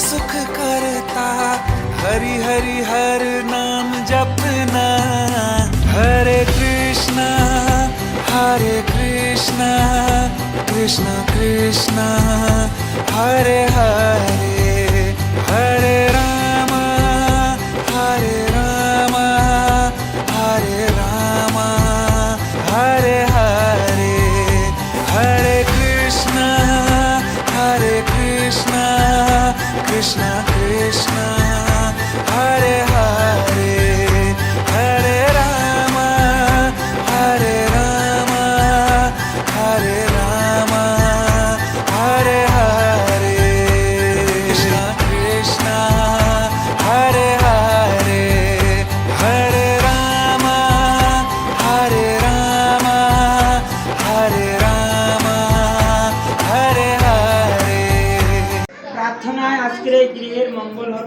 सुख करता, हरि हरि हर नाम जपना। हरे कृष्णा हरे कृष्णा, कृष्ण कृष्ण हरे हरे Krishna, Krishna.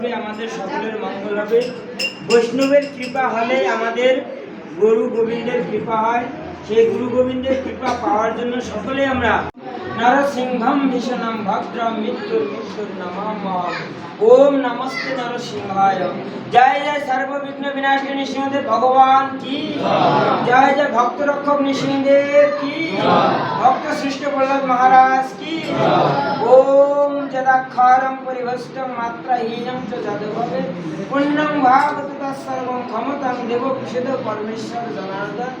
হবে, আমাদের সকলের মঙ্গল হবে। বৈষ্ণবের কৃপা হলে আমাদের গুরু গোবিন্দের কৃপা হয়। সেই গুরু গোবিন্দের কৃপা পাওয়ার জন্য সকলে আমরা নরসিংহম ভীষণম ভদ্রম মৃত্যুর মৃত্যুর নমঃ ওম নমস্তে নরসিংহায় জয় জয় সর্ববিঘ্ন বিনাশী নৃসিংহদেব ভগবান কি জয় জয় ভক্ত রক্ষক নৃসিংহদেব কি ভক্ত সৃষ্ট প্রহ্লাদ মহারাজ কি ওম যদাক্ষরম পরিভষ্টম মাত্রাহীনম চ যদভবে পুণ্যং ভাবতু তৎসর্বং ক্ষমতাং দেব পরমেশ্বর জনার্দন